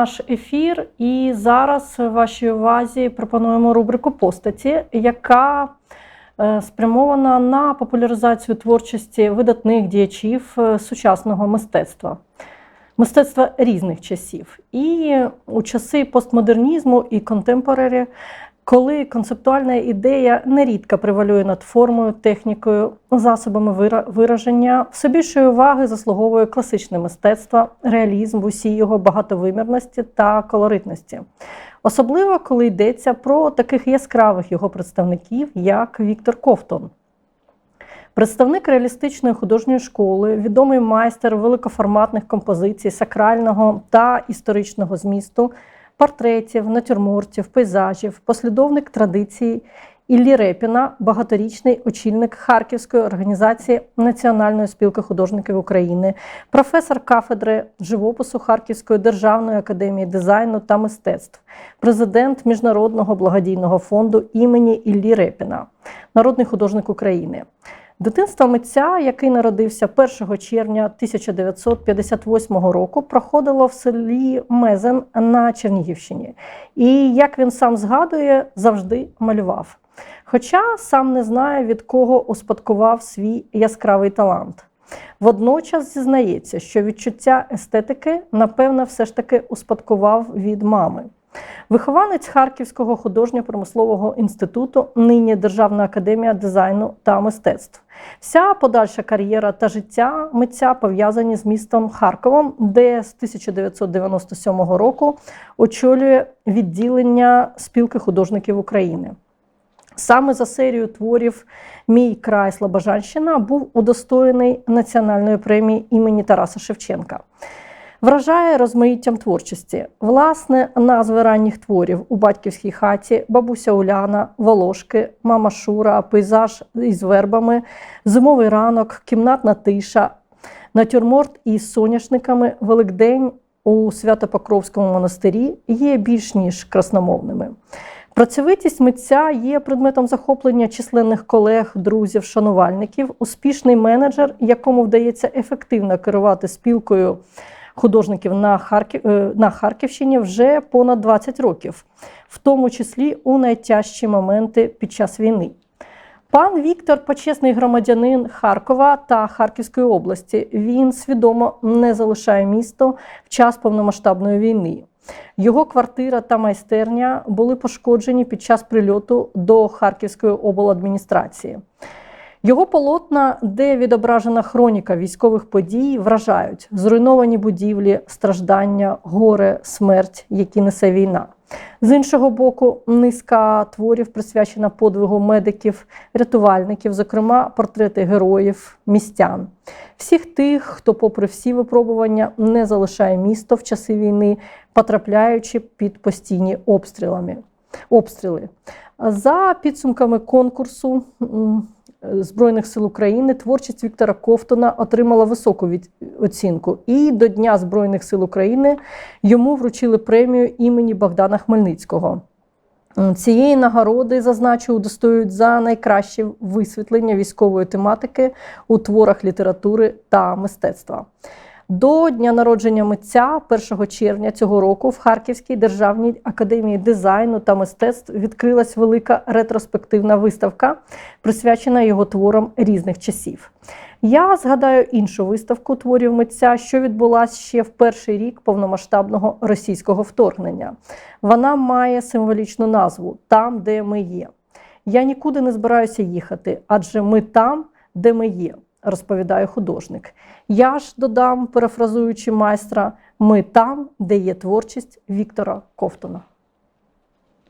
наш ефір, і зараз вашій увазі пропонуємо рубрику постаті, яка е, спрямована на популяризацію творчості видатних діячів е, сучасного мистецтва, мистецтва різних часів. І у часи постмодернізму і контемпорарі, коли концептуальна ідея нерідко превалює над формою, технікою, засобами вираження, все більшої уваги заслуговує класичне мистецтво, реалізм в усій його багатовимірності та колоритності. Особливо, коли йдеться про таких яскравих його представників, як Віктор Ковтон. Представник реалістичної художньої школи, відомий майстер великоформатних композицій сакрального та історичного змісту, портретів, натюрмортів, пейзажів, послідовник традиції Іллі Репіна, багаторічний очільник Харківської організації Національної спілки художників України, професор кафедри живопису Харківської державної академії дизайну та мистецтв, президент Міжнародного благодійного фонду імені Іллі Репіна, народний художник України. Дитинство митця, який народився 1 червня 1958 року, проходило в селі Мезен на Чернігівщині. І, як він сам згадує, завжди малював. Хоча сам не знає, від кого успадкував свій яскравий талант. Водночас зізнається, що відчуття естетики, напевно, все ж таки успадкував від мами. Вихованець Харківського художньо-промислового інституту, нині Державна академія дизайну та мистецтв. Вся подальша кар'єра та життя митця пов'язані з містом Харковом, де з 1997 року очолює відділення спілки художників України. Саме за серію творів Мій край Слобожанщина був удостоєний національної премії імені Тараса Шевченка. Вражає розмаїттям творчості. Власне, назви ранніх творів у батьківській хаті, бабуся Уляна, Волошки, Мама Шура, пейзаж із вербами, зимовий ранок, кімнатна тиша, натюрморт із соняшниками, Великдень у Свято-Покровському монастирі є більш ніж красномовними. Працьовитість митця є предметом захоплення численних колег, друзів, шанувальників, успішний менеджер, якому вдається ефективно керувати спілкою художників на, Харків, е, на Харківщині вже понад 20 років, в тому числі у найтяжчі моменти під час війни. Пан Віктор почесний громадянин Харкова та Харківської області. Він свідомо не залишає місто в час повномасштабної війни. Його квартира та майстерня були пошкоджені під час прильоту до Харківської обладміністрації. Його полотна, де відображена хроніка військових подій, вражають зруйновані будівлі, страждання, горе, смерть, які несе війна. З іншого боку, низка творів присвячена подвигу медиків, рятувальників, зокрема портрети героїв, містян, всіх тих, хто, попри всі випробування, не залишає місто в часи війни, потрапляючи під постійні обстрілами. обстріли. За підсумками конкурсу. Збройних сил України творчість Віктора Ковтона отримала високу від- оцінку. І до Дня Збройних сил України йому вручили премію імені Богдана Хмельницького. Цієї нагороди, зазначу, удостоюють за найкраще висвітлення військової тематики у творах літератури та мистецтва. До дня народження митця 1 червня цього року в Харківській державній академії дизайну та мистецтв відкрилась велика ретроспективна виставка, присвячена його творам різних часів. Я згадаю іншу виставку творів митця, що відбулася ще в перший рік повномасштабного російського вторгнення. Вона має символічну назву Там, де ми є. Я нікуди не збираюся їхати, адже ми там, де ми є, розповідає художник. Я ж додам, перефразуючи майстра, ми там, де є творчість Віктора Ковтона.